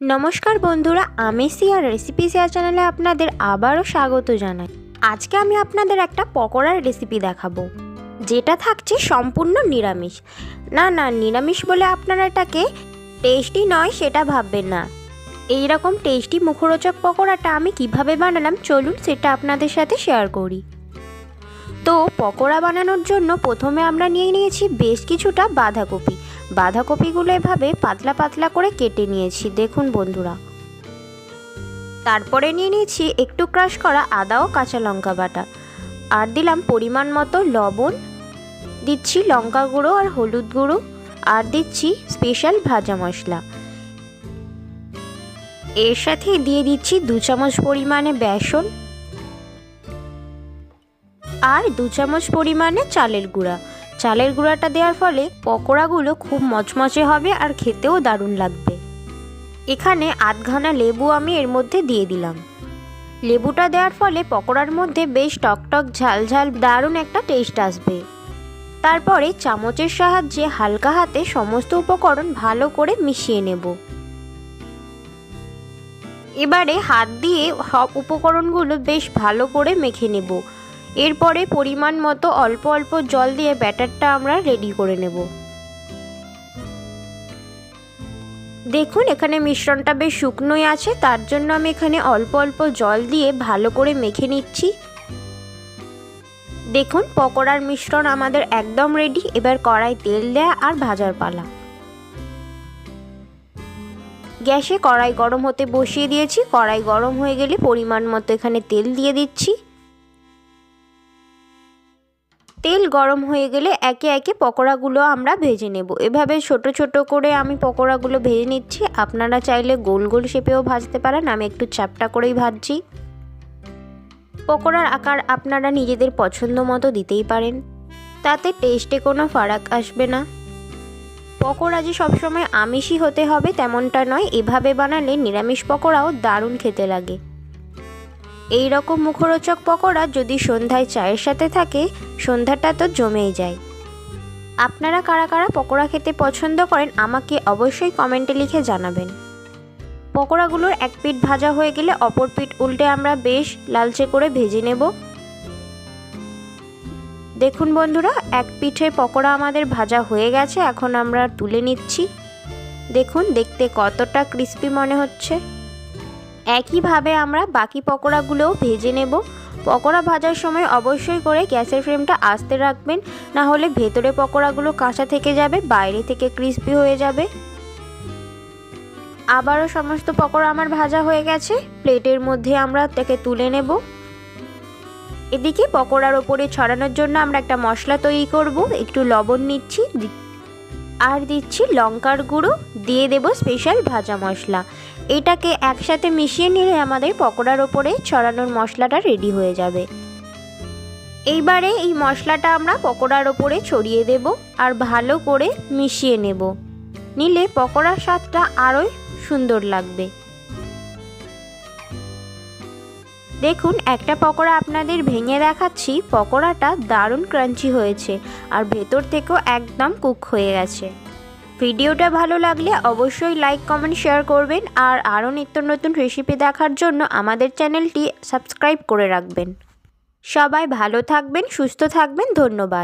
নমস্কার বন্ধুরা, আমি সিয়ার রেসিপি শেয়ার চ্যানেলে আপনাদের আবারও স্বাগত জানাই। আজকে আমি আপনাদের একটা পকোড়ার রেসিপি দেখাবো, যেটা থাকছে সম্পূর্ণ নিরামিষ। না না, নিরামিষ বলে আপনারা এটাকে টেস্টি নয় সেটা ভাববেন না। এই রকম টেস্টি মুখরোচক পকোড়াটা আমি কীভাবে বানালাম চলুন সেটা আপনাদের সাথে শেয়ার করি। তো, পকোড়া বানানোর জন্য প্রথমে আমরা নিয়ে নিয়েছি বেশ কিছুটা বাঁধাকপি। বাঁধাকপিগুলো এভাবে পাতলা পাতলা করে কেটে নিয়েছি, দেখুন বন্ধুরা। তারপরে নিয়ে নিয়েছি একটু ক্রাশ করা আদা ও কাঁচা লঙ্কা বাটা। আর দিলাম পরিমাণ মতো লবণ, দিচ্ছি লঙ্কা গুঁড়ো আর হলুদ গুঁড়ো, আর দিচ্ছি স্পেশাল ভাজা মশলা। এর সাথে দিয়ে দিচ্ছি দু চামচ পরিমাণে বেসন আর দু চামচ পরিমাণে চালের গুঁড়া। চালের গুঁড়াটা দেওয়ার ফলে পকোড়াগুলো খুব মচমচে হবে আর খেতেও দারুণ লাগবে। এখানে আধঘানা লেবু আমি এর মধ্যে দিয়ে দিলাম। লেবুটা দেওয়ার ফলে পকোড়ার মধ্যে বেশ টকটক ঝাল ঝাল দারুণ একটা টেস্ট আসবে। তারপরে চামচের সাহায্যে হালকা হাতে সমস্ত উপকরণ ভালো করে মিশিয়ে নেব। এবারে হাত দিয়ে সব উপকরণগুলো বেশ ভালো করে মেখে নেব। এরপরে পরিমাণ মতো অল্প অল্প জল দিয়ে ব্যাটারটা আমরা রেডি করে নেব। দেখুন, এখানে মিশ্রণটা বেশ শুকনোই আছে, তার জন্য আমি এখানে অল্প অল্প জল দিয়ে ভালো করে মেখে নিচ্ছি। দেখুন, পকোড়ার মিশ্রণ আমাদের একদম রেডি এবার কড়াই তেল দেয়া আর ভাজার পালা। গ্যাসে কড়াই গরম হতে বসিয়ে দিয়েছি, কড়াই গরম হয়ে গেলে পরিমাণ মতো এখানে তেল দিয়ে দিচ্ছি। তেল গরম হয়ে গেলে একে একে পকোড়াগুলো আমরা ভেজে নেব। এভাবে ছোট ছোট করে আমি পকোড়াগুলো ভেজে নিচ্ছি। আপনারা চাইলে গোল গোল শেপেও ভাজতে পারেন। আমি একটু চাপটা করেই ভাজছি। পকোড়ার আকার আপনারা নিজেদের পছন্দ মতো দিতেই পারেন। তাতে টেস্টে কোনো ফারাক আসবে না। পকোড়া যে সবসময় আমিষই হতে হবে তেমনটা নয়। এভাবে বানালে নিরামিষ পকোড়াও দারুণ খেতে লাগে। এই রকম মুখরোচক পকোড়া যদি সন্ধ্যায় চায়ের সাথে থাকে, সন্ধ্যাটা তো জমেই যায়। আপনারা কারা কারা পকোড়া খেতে পছন্দ করেন, আমাকে অবশ্যই কমেন্টে লিখে জানাবেন। পকোড়াগুলোর এক পিঠ ভাজা হয়ে গেলে অপর পিঠ উল্টে আমরা বেশ লালচে করে ভেজে নেব। দেখুন বন্ধুরা, এক পিঠের পকোড়া আমাদের ভাজা হয়ে গেছে, এখন আমরা তুলে নিচ্ছি। দেখুন, দেখতে কতটা ক্রিস্পি মনে হচ্ছে। একইভাবে আমরা বাকি পকোড়াগুলোও ভেজে নেব। পকোড়া ভাজার সময় অবশ্যই করে গ্যাসের ফ্লেমটা আস্তে রাখবেন, না হলে ভেতরে পকোড়াগুলো কাঁচা থেকে যাবে, বাইরে থেকে ক্রিস্পি হয়ে যাবে। আবারও সমস্ত পকোড়া আমার ভাজা হয়ে গেছে। প্লেটের মধ্যে আমরা তাকে তুলে নেব। এদিকে পকোড়ার ওপরে ছড়ানোর জন্য আমরা একটা মশলা তৈরি করব। একটু লবণ নিচ্ছি আর দিচ্ছি লঙ্কার গুঁড়ো, দিয়ে দেব স্পেশাল ভাজা মশলা। এটাকে একসাথে মিশিয়ে নিলে আমাদের পকোড়ার ওপরে ছড়ানোর মশলাটা রেডি হয়ে যাবে। এইবারে এই মশলাটা আমরা পকোড়ার ওপরে ছড়িয়ে দেব আর ভালো করে মিশিয়ে নেব। নিলে পকোড়ার স্বাদটা আরোই সুন্দর লাগবে। দেখুন, একটা পকোড়া আপনাদের ভেঙে দেখাচ্ছি, পকোড়াটা দারুণ ক্রাঞ্চি হয়েছে আর ভেতর থেকেও একদম কুক হয়ে গেছে। ভিডিওটা ভালো লাগলে অবশ্যই লাইক, কমেন্ট, শেয়ার করবেন আর আরও নিত্য নতুন রেসিপি দেখার জন্য আমাদের চ্যানেলটি সাবস্ক্রাইব করে রাখবেন। সবাই ভালো থাকবেন, সুস্থ থাকবেন, ধন্যবাদ।